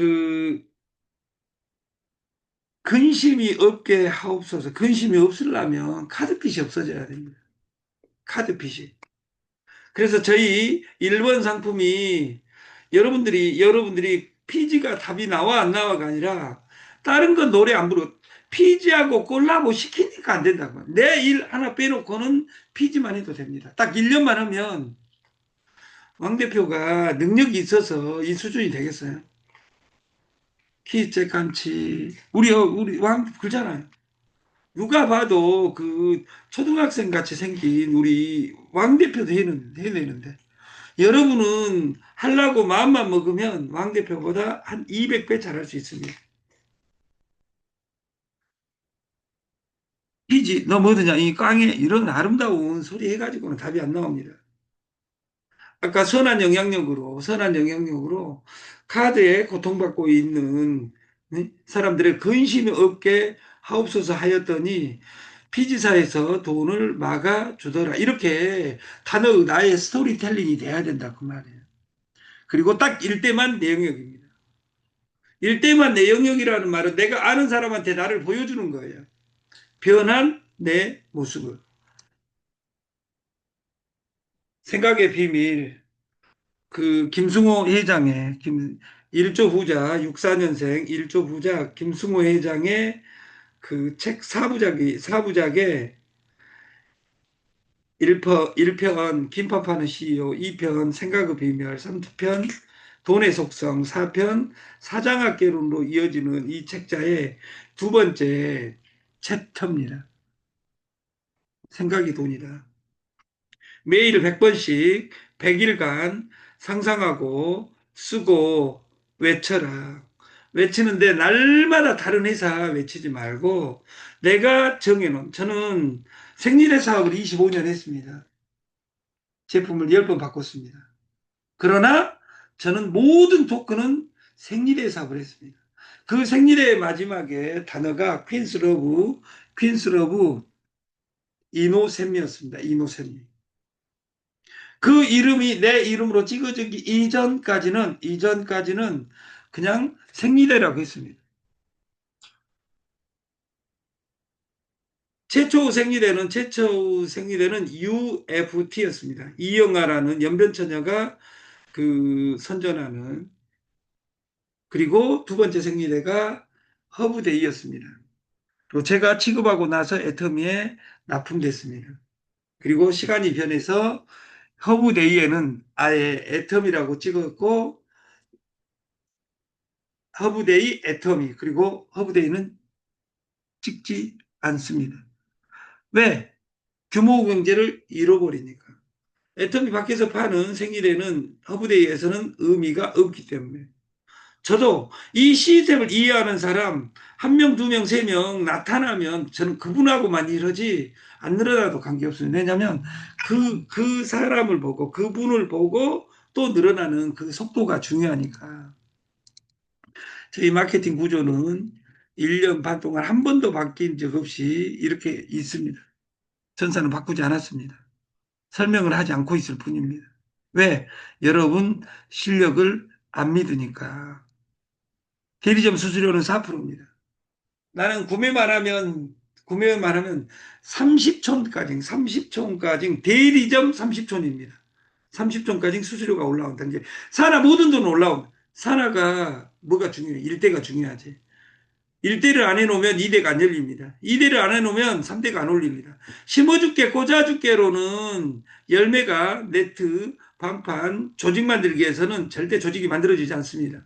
그 근심이 없게 하옵소서. 근심이 없으려면 카드핏이 없어져야 됩니다. 카드핏이. 그래서 저희 1번 상품이 여러분들이 여러분들이 피지가 답이 나와 안 나와가 아니라 다른 건 노래 안 부르 피지하고 콜라보 시키니까 안 된다고. 내 일 하나 빼놓고는 피지만 해도 됩니다. 딱 1년만 하면 왕 대표가 능력이 있어서 이 수준이 되겠어요. 키재간치 우리 우리 왕 그러잖아요. 누가 봐도 그 초등학생 같이 생긴 우리 왕 대표도 해는 해내는데 여러분은 하려고 마음만 먹으면 왕 대표보다 한 200배 잘할 수 있습니다. 피지 너 뭐드냐 이 깡에 이런 아름다운 소리 해가지고는 답이 안 나옵니다. 아까 선한 영향력으로 선한 영향력으로 카드에 고통받고 있는 사람들의 근심이 없게 하옵소서 하였더니 피지사에서 돈을 막아 주더라. 이렇게 단어 나의 스토리텔링이 돼야 된다 그 말이에요. 그리고 딱 일대만 내 영역입니다. 일대만 내 영역이라는 말은 내가 아는 사람한테 나를 보여주는 거예요. 변한 내 모습을. 생각의 비밀. 그 김승호 회장의 김 1조 부자 64년생 1조 부자 김승호 회장의 그 책 사부작이 사부작에 1편, 1편 김밥하는 CEO 2편 생각의 비밀 3편 돈의 속성 4편 사장학 개론으로 이어지는 이 책자의 두 번째 챕터입니다. 생각이 돈이다. 매일 100번씩 100일간 상상하고 쓰고 외쳐라. 외치는데 날마다 다른 회사 외치지 말고 내가 정해놓은 저는 생리대 사업을 25년 했습니다. 제품을 10번 바꿨습니다. 그러나 저는 모든 토큰은 생리대 사업을 했습니다. 그 생리대의 마지막에 단어가 퀸스 러브, 퀸스 러브 이노셈이었습니다. 이노셈이. 그 이름이 내 이름으로 찍어지기 이전까지는 이전까지는 그냥 생리대라고 했습니다. 최초 생리대는 최초 생리대는 UFT였습니다. 이영아라는 연변처녀가 그 선전하는 그리고 두 번째 생리대가 허브데이였습니다. 또 제가 취급하고 나서 애터미에 납품됐습니다. 그리고 시간이 변해서 허브데이에는 아예 애텀이라고 찍었고 허브데이 애터미 그리고 허브데이는 찍지 않습니다. 왜? 규모 경제를 잃어버리니까. 애터미 밖에서 파는 생일에는 허브데이에서는 의미가 없기 때문에. 저도 이 시스템을 이해하는 사람 한 명, 두 명, 세 명 나타나면 저는 그분하고만 이러지 안 늘어나도 관계없어요. 왜냐하면 그, 그 사람을 보고 그분을 보고 또 늘어나는 그 속도가 중요하니까. 저희 마케팅 구조는 1년 반 동안 한 번도 바뀐 적 없이 이렇게 있습니다. 전사는 바꾸지 않았습니다. 설명을 하지 않고 있을 뿐입니다. 왜? 여러분 실력을 안 믿으니까. 대리점 수수료는 4%입니다. 나는 구매만 하면 구매만 하면 30촌까지 30촌까지 대리점 30촌입니다. 30촌까지 수수료가 올라온다. 이제 산하 모든 돈 올라온다. 산하가 뭐가 중요해? 일대가 중요하지. 1대를 안 해놓으면 2대가 안 열립니다. 2대를 안 해놓으면 3대가 안 올립니다. 심어줄게, 꽂아줄게로는 열매가 네트, 반판, 조직 만들기에서는 절대 조직이 만들어지지 않습니다.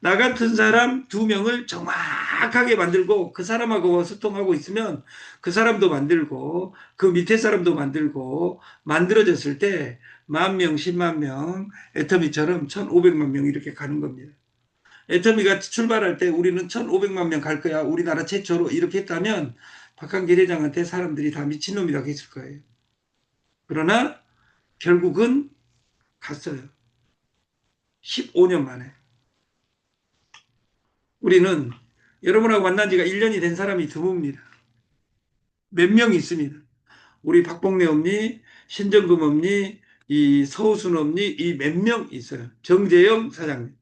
나 같은 사람 두 명을 정확하게 만들고 그 사람하고 소통하고 있으면 그 사람도 만들고 그 밑에 사람도 만들고 만들어졌을 때 만 명, 십만 명, 애터미처럼 천오백만 명 이렇게 가는 겁니다. 애터미가 출발할 때 우리는 천오백만 명 갈 거야. 우리나라 최초로 이렇게 했다면 박한길 회장한테 사람들이 다 미친놈이라고 했을 거예요. 그러나 결국은 갔어요. 15년 만에. 우리는 여러분하고 만난 지가 1년이 된 사람이 드뭅니다. 몇 명 있습니다. 우리 박봉래 엄니, 신정금 엄니, 이 서우순 엄니, 이 몇 명 있어요. 정재영 사장님.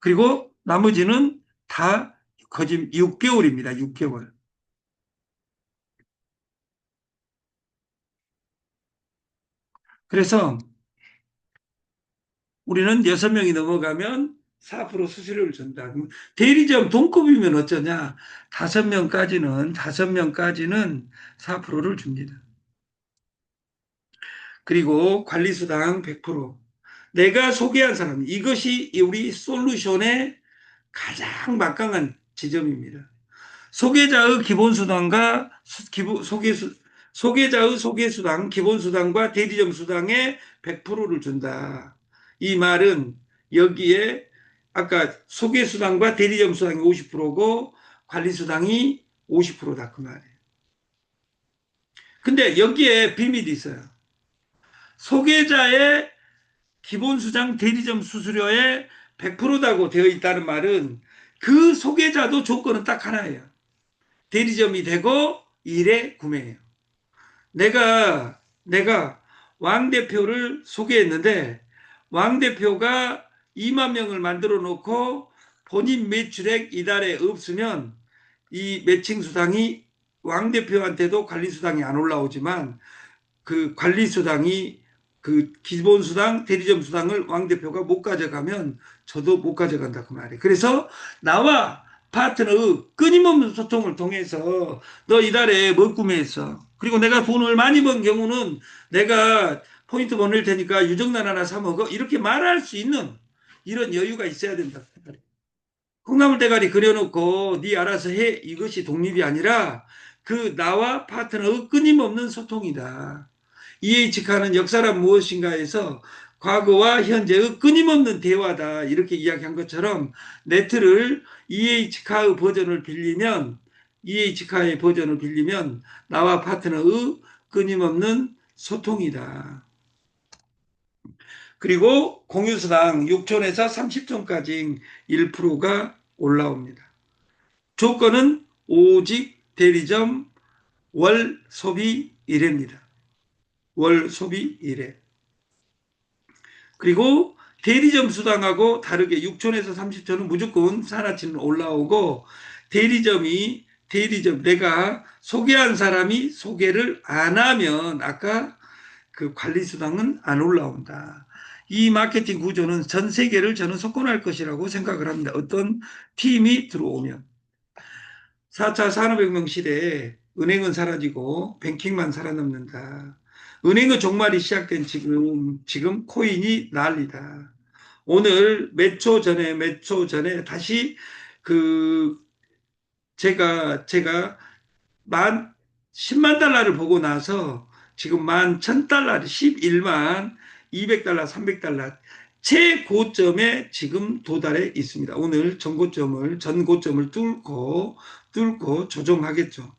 그리고 나머지는 다 거짓 6개월입니다. 6개월. 그래서 우리는 6명이 넘어가면 4% 수수료를 준다. 대리점 동급이면 어쩌냐? 5명까지는 5명까지는 4%를 줍니다. 그리고 관리수당 100%. 내가 소개한 사람 이것이 우리 솔루션의 가장 막강한 지점입니다. 소개자의 기본수당과 기본, 소개수, 소개자의 소개수당, 기본수당과 대리점 수당의 100%를 준다. 이 말은 여기에 아까 소개 수당과 대리점 수당이 50%고 관리 수당이 50%다 그 말이에요. 근데 여기에 비밀이 있어요. 소개자의 기본수당 대리점 수수료에 100%다고 되어 있다는 말은 그 소개자도 조건은 딱 하나예요. 대리점이 되고 일에 구매해요. 내가 내가 왕 대표를 소개했는데 왕 대표가 2만 명을 만들어 놓고 본인 매출액 이달에 없으면 이 매칭 수당이 왕 대표한테도 관리 수당이 안 올라오지만 그 관리 수당이 그 기본 수당, 대리점 수당을 왕 대표가 못 가져가면 저도 못 가져간다 그 말이에요. 그래서 나와 파트너의 끊임없는 소통을 통해서 너 이달에 뭐 구매했어? 그리고 내가 돈을 많이 번 경우는 내가 포인트 보낼 테니까 유정란 하나 사 먹어 이렇게 말할 수 있는 이런 여유가 있어야 된다. 콩나물 대가리 그려놓고 네 알아서 해 이것이 독립이 아니라 그 나와 파트너의 끊임없는 소통이다. EH카는 역사란 무엇인가에서 과거와 현재의 끊임없는 대화다 이렇게 이야기한 것처럼 네트를 EH카의 버전을 빌리면 EH카의 버전을 빌리면 나와 파트너의 끊임없는 소통이다. 그리고 공유수당 6촌에서 30촌까지 1%가 올라옵니다. 조건은 오직 대리점 월 소비 1회입니다. 월 소비 1회. 그리고 대리점 수당하고 다르게 6촌에서 30촌은 무조건 산하치는 올라오고 대리점이 대리점 내가 소개한 사람이 소개를 안 하면 아까 그 관리 수당은 안 올라온다. 이 마케팅 구조는 전 세계를 저는 석권할 것이라고 생각을 합니다. 어떤 팀이 들어오면 4차 산업혁명 시대에 은행은 사라지고 뱅킹만 살아남는다. 은행의 종말이 시작된 지금 지금 코인이 난리다. 오늘 몇 초 전에 몇 초 전에 다시 그 제가 제가 만 10만 달러를 보고 나서 지금 만 1000달러 11만 200달러 300달러 최고점에 지금 도달해 있습니다. 오늘 전고점을 전고점을 뚫고 뚫고 조정하겠죠.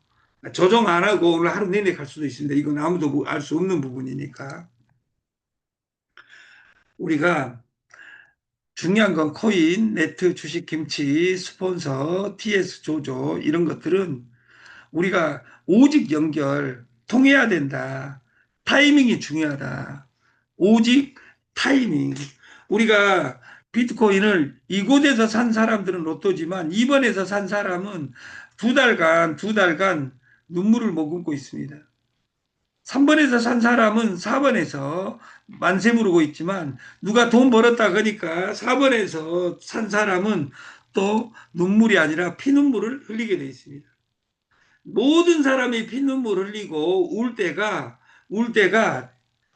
조정 안 하고 오늘 하루 내내 갈 수도 있습니다. 이건 아무도 뭐알수 없는 부분이니까. 우리가 중요한 건 코인, 네트, 주식, 김치, 스폰서, TS 조조 이런 것들은 우리가 오직 연결, 통해야 된다. 타이밍이 중요하다. 오직 타이밍. 우리가 비트코인을 이곳에서 산 사람들은 로또지만 이번에서 산 사람은 두 달간, 두 달간 눈물을 머금고 있습니다. 3번에서 산 사람은 4번에서 만세 부르고 있지만 누가 돈 벌었다 그러니까 4번에서 산 사람은 또 눈물이 아니라 피눈물을 흘리게 되어 있습니다. 모든 사람이 피눈물 흘리고 울 때가 울 때가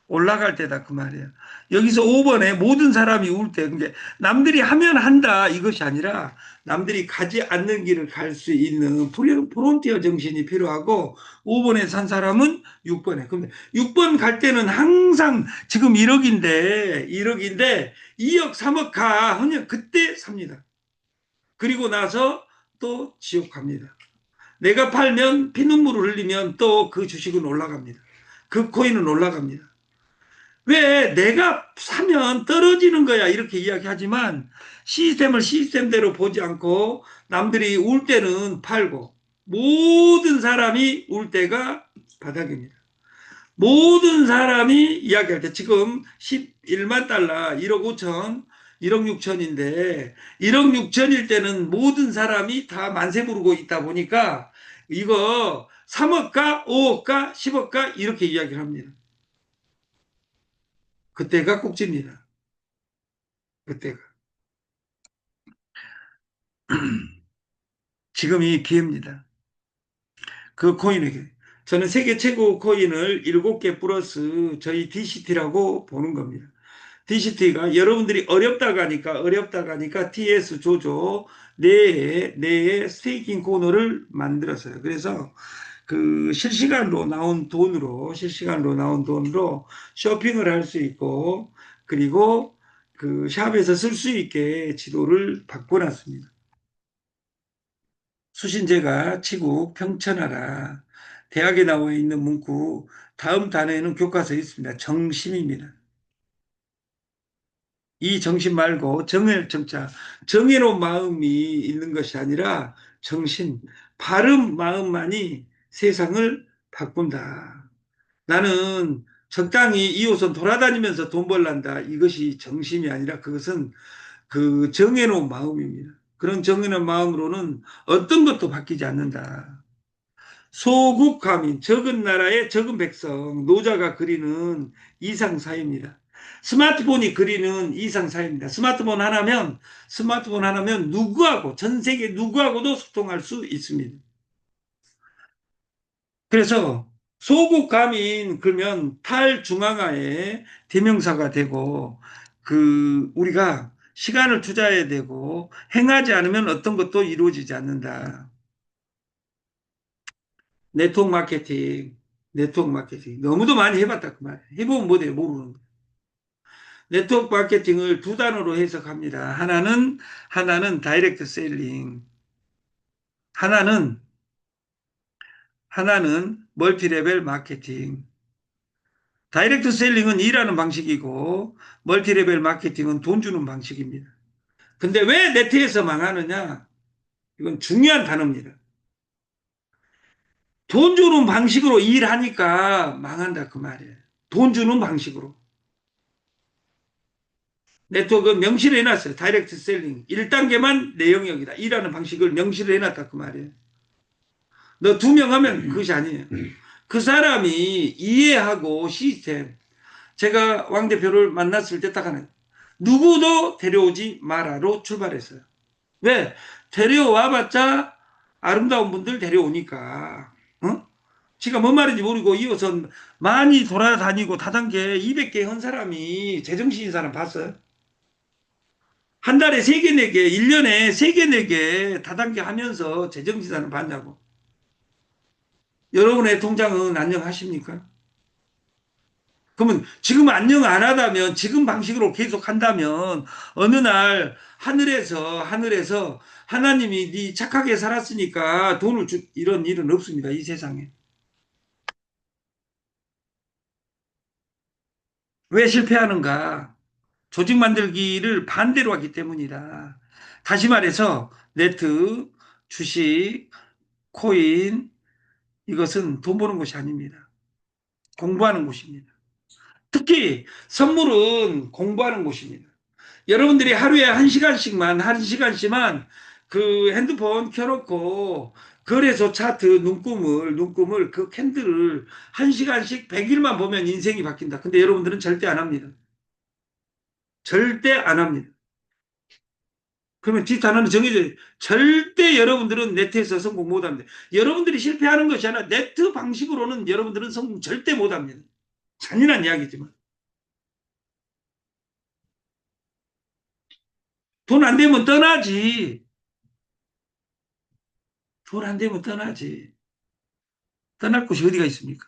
올라갈 때다 그 말이에요. 여기서 5번에 모든 사람이 울 때, 그게 남들이 하면 한다 이것이 아니라 남들이 가지 않는 길을 갈 수 있는 프론티어 정신이 필요하고 5번에 산 사람은 6번에. 근데 6번 갈 때는 항상 지금 1억인데 1억인데 2억 3억 가 그냥 그때 삽니다. 그리고 나서 또 지옥 갑니다. 내가 팔면 피눈물을 흘리면 또 그 주식은 올라갑니다. 그 코인은 올라갑니다. 왜 내가 사면 떨어지는 거야 이렇게 이야기하지만 시스템을 시스템대로 보지 않고 남들이 울 때는 팔고 모든 사람이 울 때가 바닥입니다. 모든 사람이 이야기할 때 지금 11만 달러 1억 5천 1억 6천인데 1억 6천일 때는 모든 사람이 다 만세 부르고 있다 보니까 이거 3억가 5억가 10억가 이렇게 이야기를 합니다. 그때가 꼭지입니다. 그때가. 지금이 기회입니다. 그 코인에게. 저는 세계 최고 코인을 7개 플러스 저희 DCT라고 보는 겁니다. DCT가 여러분들이 어렵다고 하니까 어렵다고 하니까 TS 조조 내에 내에 스테이킹 코너를 만들었어요. 그래서 그 실시간으로 나온 돈으로 실시간으로 나온 돈으로 쇼핑을 할 수 있고 그리고 그 샵에서 쓸 수 있게 지도를 바꿔놨습니다. 수신제가 치국 평천하라 대학에 나와 있는 문구 다음 단어에는 교과서에 있습니다. 정심입니다. 이 정신 말고 정해 정자 정해놓은 마음이 있는 것이 아니라 정신 바른 마음만이 세상을 바꾼다. 나는 적당히 이웃은 돌아다니면서 돈 벌란다. 이것이 정심이 아니라 그것은 그 정해놓은 마음입니다. 그런 정해놓은 마음으로는 어떤 것도 바뀌지 않는다. 소국가민, 적은 나라의 적은 백성, 노자가 그리는 이상사입니다. 스마트폰이 그리는 이상사입니다. 스마트폰 하나면, 스마트폰 하나면 누구하고, 전 세계 누구하고도 소통할 수 있습니다. 그래서 소국가민 그러면 탈중앙화의 대명사가 되고, 그, 우리가 시간을 투자해야 되고, 행하지 않으면 어떤 것도 이루어지지 않는다. 네트워크 마케팅, 네트워크 마케팅. 너무도 많이 해봤다, 그 말이에요. 해보면 뭐돼요? 모르는 거예요. 네트워크 마케팅을 두 단어로 해석합니다. 하나는, 하나는 다이렉트 셀링. 하나는, 하나는 멀티레벨 마케팅. 다이렉트 셀링은 일하는 방식이고, 멀티레벨 마케팅은 돈 주는 방식입니다. 근데 왜 네트에서 망하느냐? 이건 중요한 단어입니다. 돈 주는 방식으로 일하니까 망한다 그 말이에요. 돈 주는 방식으로. 네트워크 명시를 해놨어요. 다이렉트 셀링. 1단계만 내 영역이다. 일하는 방식을 명시를 해놨다 그 말이에요. 너 두 명 하면 그것이 아니에요. 그 사람이 이해하고 시스템. 제가 왕 대표를 만났을 때 딱 하나. 누구도 데려오지 마라로 출발했어요. 왜? 데려와봤자 아름다운 분들 데려오니까. 어? 지가 뭔 말인지 모르고 이웃은 많이 돌아다니고 다단계 200개 한 사람이 제정신인 사람 봤어요? 한 달에 3개, 4개, 1년에 3개, 4개 다단계 하면서 제정신 사람 봤냐고. 여러분의 통장은 안녕하십니까? 그러면 지금 안녕 안 하다면 지금 방식으로 계속 한다면 어느 날 하늘에서 하늘에서 하나님이 네 착하게 살았으니까 돈을 주 이런 일은 없습니다. 이 세상에. 왜 실패하는가? 조직 만들기를 반대로 하기 때문이다. 다시 말해서 네트, 주식, 코인 이것은 돈 버는 곳이 아닙니다. 공부하는 곳입니다. 특히 선물은 공부하는 곳입니다. 여러분들이 하루에 한 시간씩만, 한 시간씩만 그 핸드폰 켜놓고 거래소 차트 눈금을, 눈금을 그 캔들을 한 시간씩 100일만 보면 인생이 바뀐다. 근데 여러분들은 절대 안 합니다. 절대 안 합니다. 그러면 뒷단어는 정해져 절대 여러분들은 네트에서 성공 못 합니다. 여러분들이 실패하는 것이 아니라 네트 방식으로는 여러분들은 성공 절대 못 합니다. 잔인한 이야기지만. 돈 안 되면 떠나지. 돈 안 되면 떠나지. 떠날 곳이 어디가 있습니까?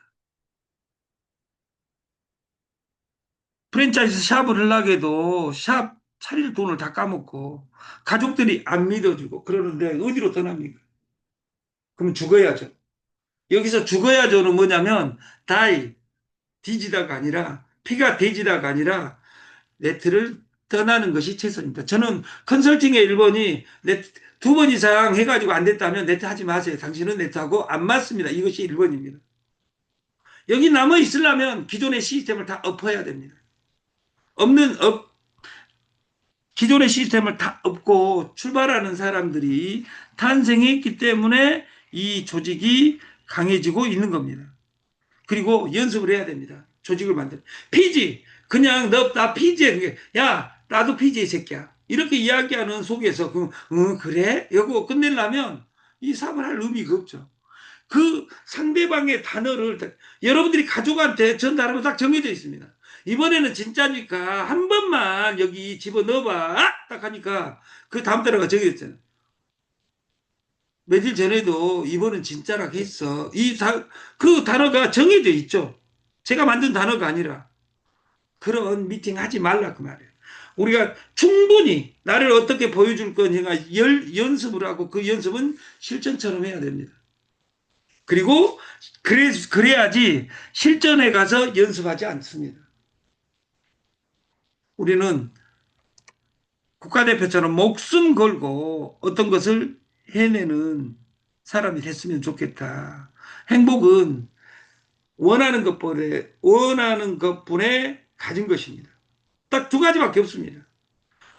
프랜차이즈 샵을 하려고 해도 샵 차릴 돈을 다 까먹고 가족들이 안 믿어주고 그러는데 어디로 떠납니까? 그럼 죽어야죠. 여기서 죽어야죠는 뭐냐면 다이 뒤지다가 아니라 피가 돼지다가 아니라 네트를 떠나는 것이 최선입니다. 저는 컨설팅의 1번이 네트 두번 이상 해가지고 안 됐다면 네트 하지 마세요. 당신은 네트하고 안 맞습니다. 이것이 1번입니다. 여기 남아 있으려면 기존의 시스템을 다 엎어야 됩니다. 없는 업 기존의 시스템을 다 없고 출발하는 사람들이 탄생했기 때문에 이 조직이 강해지고 있는 겁니다. 그리고 연습을 해야 됩니다. 조직을 만들. 피지 그냥 너 나 피지에 야 나도 피지 새끼야. 이렇게 이야기하는 속에서 그 어, 그래? 이거 끝내려면 이 사업을 할 의미가 없죠. 그 상대방의 단어를 여러분들이 가족한테 전달하면 딱 정해져 있습니다. 이번에는 진짜니까 한 번만 여기 집어 넣어봐. 딱 하니까 그 다음 단어가 정해졌잖아요. 며칠 전에도 이번은 진짜라고 했어. 이 다, 그 단어가 정해져 있죠. 제가 만든 단어가 아니라 그런 미팅 하지 말라 그 말이에요. 우리가 충분히 나를 어떻게 보여줄 거냐 열, 연습을 하고 그 연습은 실전처럼 해야 됩니다. 그리고 그래, 그래야지 실전에 가서 연습하지 않습니다. 우리는 국가대표처럼 목숨 걸고 어떤 것을 해내는 사람이 됐으면 좋겠다. 행복은 원하는 것뿐에, 원하는 것뿐에 가진 것입니다. 딱 두 가지밖에 없습니다.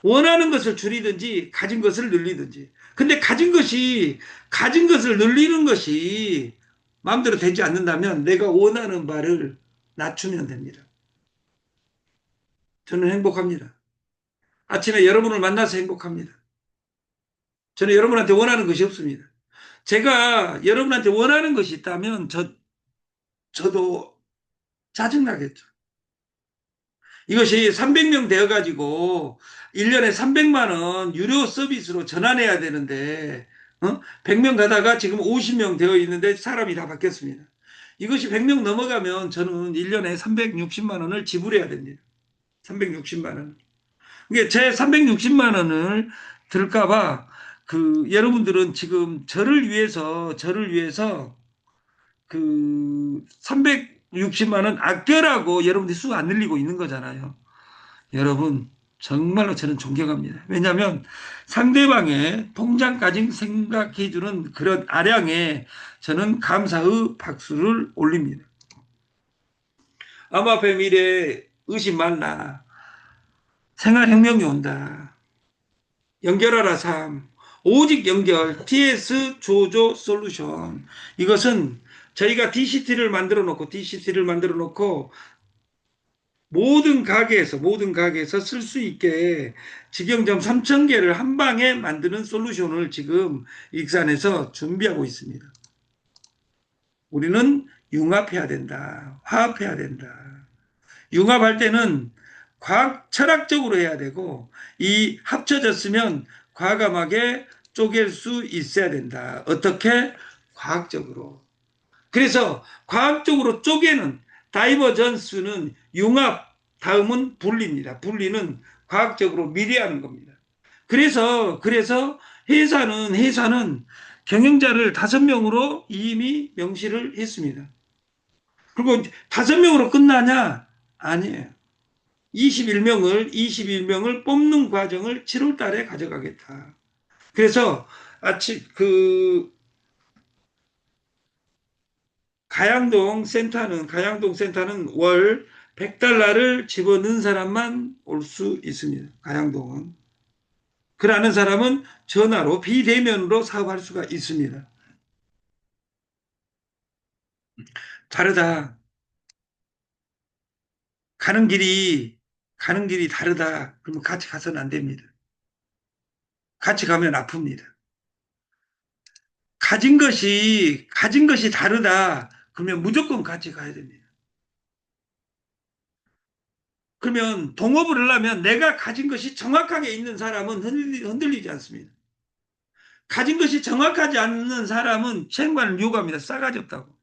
원하는 것을 줄이든지 가진 것을 늘리든지. 근데 가진 것이 가진 것을 늘리는 것이 마음대로 되지 않는다면 내가 원하는 바를 낮추면 됩니다. 저는 행복합니다. 아침에 여러분을 만나서 행복합니다. 저는 여러분한테 원하는 것이 없습니다. 제가 여러분한테 원하는 것이 있다면 저, 저도 짜증나겠죠. 이것이 300명 되어가지고 1년에 300만원 유료 서비스로 전환해야 되는데, 어? 100명 가다가 지금 50명 되어 있는데 사람이 다 바뀌었습니다. 이것이 100명 넘어가면 저는 1년에 360만원을 지불해야 됩니다. 360만 원. 이게 제 360만 원을 들까봐 그 여러분들은 지금 저를 위해서 저를 위해서 그 360만 원 아껴라고 여러분들이 수 안 늘리고 있는 거잖아요. 여러분 정말로 저는 존경합니다. 왜냐하면 상대방의 통장까지 생각해주는 그런 아량에 저는 감사의 박수를 올립니다. 암호화폐 미래 의심 말라. 생활혁명이 온다. 연결하라 삶. 오직 연결 TS 조조 솔루션 이것은 저희가 DCT를 만들어 놓고 DCT를 만들어 놓고 모든 가게에서 모든 가게에서 쓸 수 있게 직영점 3천 개를 한 방에 만드는 솔루션을 지금 익산에서 준비하고 있습니다. 우리는 융합해야 된다. 화합해야 된다. 융합할 때는 과학 철학적으로 해야 되고 이 합쳐졌으면 과감하게 쪼갤 수 있어야 된다. 어떻게? 과학적으로. 그래서 과학적으로 쪼개는 다이버전스는 융합, 다음은 분리입니다. 분리는 과학적으로 미리 하는 겁니다. 그래서, 그래서 회사는, 회사는 경영자를 다섯 명으로 이미 명시를 했습니다. 그리고 다섯 명으로 끝나냐? 아니에요. 21명을 21명을 뽑는 과정을 7월 달에 가져가겠다. 그래서 아침 그 가양동 센터는 가양동 센터는 월 100달러를 집어넣은 사람만 올 수 있습니다. 가양동은. 그러는 사람은 전화로 비대면으로 사업할 수가 있습니다. 다르다. 가는 길이 가는 길이 다르다. 그러면 같이 가서는 안 됩니다. 같이 가면 아픕니다. 가진 것이, 가진 것이 다르다. 그러면 무조건 같이 가야 됩니다. 그러면 동업을 하려면 내가 가진 것이 정확하게 있는 사람은 흔들리 지 않습니다. 가진 것이 정확하지 않는 사람은 책임관을 요구합니다. 싸가지 없다고.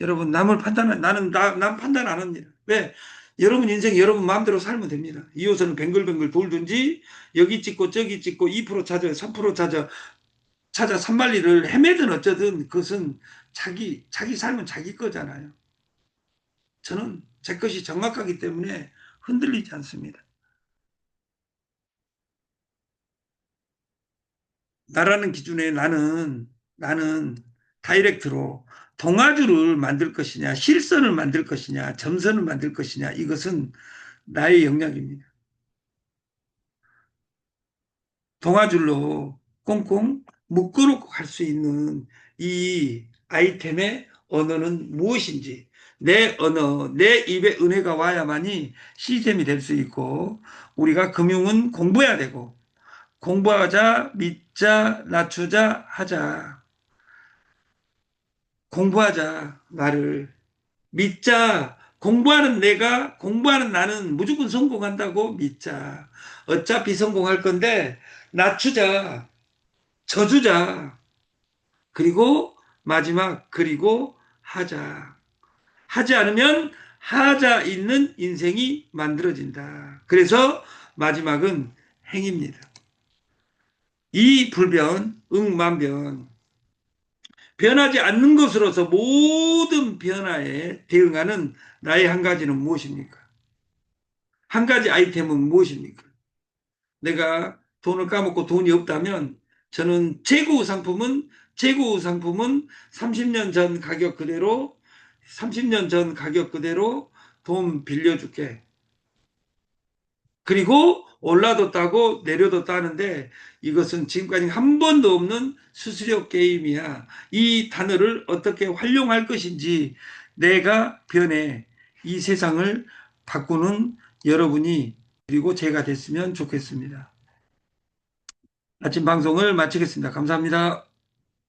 여러분 남을 판단 나는 나, 남 판단 안 합니다. 왜? 여러분 인생 여러분 마음대로 살면 됩니다. 이 호선은 뱅글뱅글 돌든지 여기 찍고 저기 찍고 2% 찾아 3% 찾아 찾아 산말리를 헤매든 어쩌든 그것은 자기 자기 삶은 자기 거잖아요. 저는 제 것이 정확하기 때문에 흔들리지 않습니다. 나라는 기준에 나는 나는 다이렉트로 동아주를 만들 것이냐, 실선을 만들 것이냐, 점선을 만들 것이냐, 이것은 나의 영역입니다. 동아줄로 꽁꽁 묶어놓고 갈 수 있는 이 아이템의 언어는 무엇인지 내 언어, 내 입에 은혜가 와야만이 시스템이 될 수 있고 우리가 금융은 공부해야 되고 공부하자, 믿자, 낮추자, 하자. 공부하자, 나를. 믿자, 공부하는 내가, 공부하는 나는 무조건 성공한다고 믿자. 어차피 성공할 건데, 낮추자, 져주자. 그리고 마지막, 그리고 하자. 하지 않으면 하자 있는 인생이 만들어진다. 그래서 마지막은 행입니다. 이 불변, 응만변. 변하지 않는 것으로서 모든 변화에 대응하는 나의 한 가지는 무엇입니까? 한 가지 아이템은 무엇입니까? 내가 돈을 까먹고 돈이 없다면 저는 재고 상품은 재고 상품은 30년 전 가격 그대로 30년 전 가격 그대로 돈 빌려줄게. 그리고 올라도 따고 내려도 따는데 이것은 지금까지 한 번도 없는 수수료 게임이야. 이 단어를 어떻게 활용할 것인지 내가 변해 이 세상을 바꾸는 여러분이 그리고 제가 됐으면 좋겠습니다. 아침 방송을 마치겠습니다. 감사합니다.